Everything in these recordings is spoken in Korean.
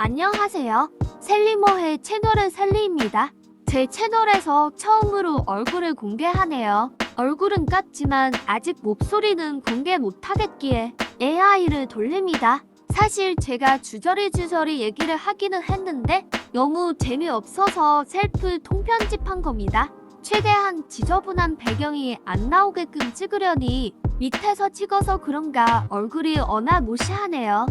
안녕하세요. 셀리모의 채널의 셀리입니다. 제 채널에서 처음으로 얼굴을 공개하네요. 얼굴은 깠지만 아직 목소리는 공개 못하겠기에 AI를 돌립니다. 사실 제가 주저리 주저리 얘기를 하기는 했는데 너무 재미없어서 셀프 통편집한 겁니다. 최대한 지저분한 배경이 안 나오게끔 찍으려니 밑에서 찍어서 그런가 얼굴이 어나 무시하네요.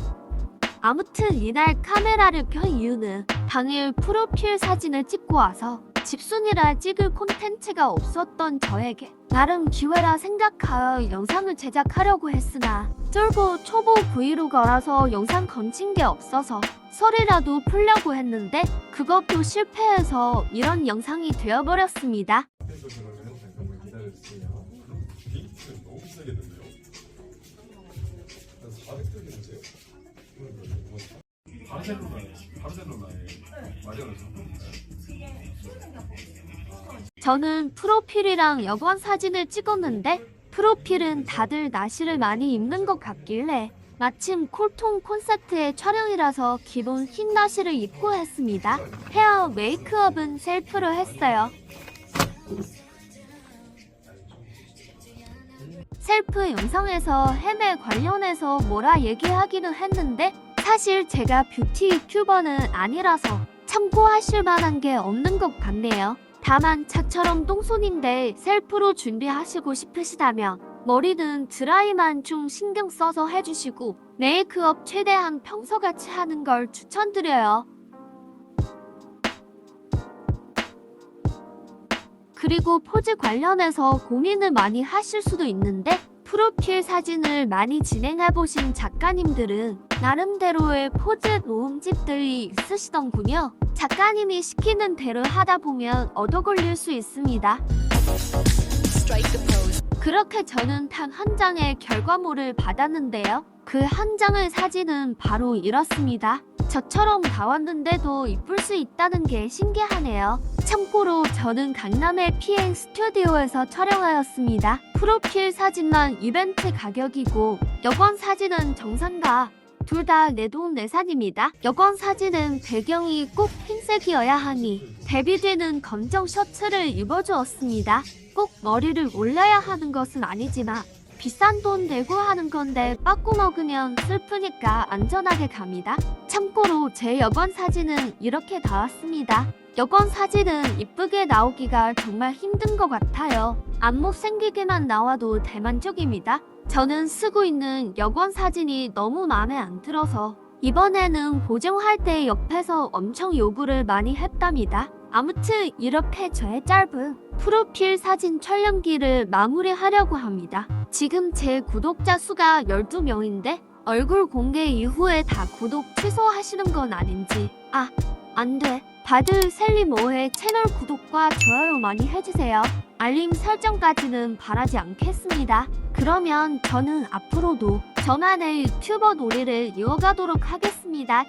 아무튼 이날 카메라를 켠 이유는 당일 프로필 사진을 찍고 와서 집순이라 찍을 콘텐츠가 없었던 저에게 나름 기회라 생각하여 영상을 제작하려고 했으나 쫄보 초보 브이로거라서 영상 건진 게 없어서 설이라도 풀려고 했는데 그것도 실패해서 이런 영상이 되어버렸습니다. 그래서 그러면 잠깐만 기다려주세요. 비트 너무 비싸겠는데요? 한 400짜리인데요? 바르셀로나에 바르셀로나에 맞아요. 저는 프로필이랑 여권 사진을 찍었는데 프로필은 다들 나시를 많이 입는 것 같길래 마침 콜통 콘서트의 촬영이라서 기본 흰 나시를 입고 했습니다. 헤어 메이크업은 셀프로 했어요. 셀프 영상에서 햄에 관련해서 뭐라 얘기하기는 했는데 사실 제가 뷰티 유튜버는 아니라서 참고하실 만한 게 없는 것 같네요. 다만 차처럼 똥손인데 셀프로 준비하시고 싶으시다면 머리는 드라이만 좀 신경 써서 해주시고 메이크업 최대한 평소같이 하는 걸 추천드려요. 그리고 포즈 관련해서 고민을 많이 하실 수도 있는데 프로필 사진을 많이 진행해보신 작가님들은 나름대로의 포즈 모음집들이 있으시던군요. 작가님이 시키는 대로 하다 보면 얻어 걸릴 수 있습니다. 그렇게 저는 단 한 장의 결과물을 받았는데요. 그 한 장의 사진은 바로 이렇습니다. 저처럼 나왔는데도 이쁠 수 있다는 게 신기하네요. 참고로 저는 강남의 PN 스튜디오에서 촬영하였습니다. 프로필 사진만 이벤트 가격이고 여권 사진은 정상가. 둘 다 내 돈 내산입니다. 여권 사진은 배경이 꼭 흰색이어야 하니 데뷔되는 검정 셔츠를 입어주었습니다. 꼭 머리를 올려야 하는 것은 아니지만 비싼 돈 내고 하는 건데 빠꾸 먹으면 슬프니까 안전하게 갑니다. 참고로 제 여권 사진은 이렇게 나왔습니다. 여권 사진은 이쁘게 나오기가 정말 힘든 것 같아요. 안목 생기게만 나와도 대만족입니다. 저는 쓰고 있는 여권 사진이 너무 마음에 안 들어서 이번에는 보정할 때 옆에서 엄청 요구를 많이 했답니다. 아무튼 이렇게 저의 짧은 프로필 사진 촬영기를 마무리하려고 합니다. 지금 제 구독자 수가 12명인데 얼굴 공개 이후에 다 구독 취소하시는 건 아닌지 아, 안 돼. 다들 셀리모의 채널 구독과 좋아요 많이 해주세요. 알림 설정까지는 바라지 않겠습니다. 그러면 저는 앞으로도 저만의 유튜버 놀이를 이어가도록 하겠습니다.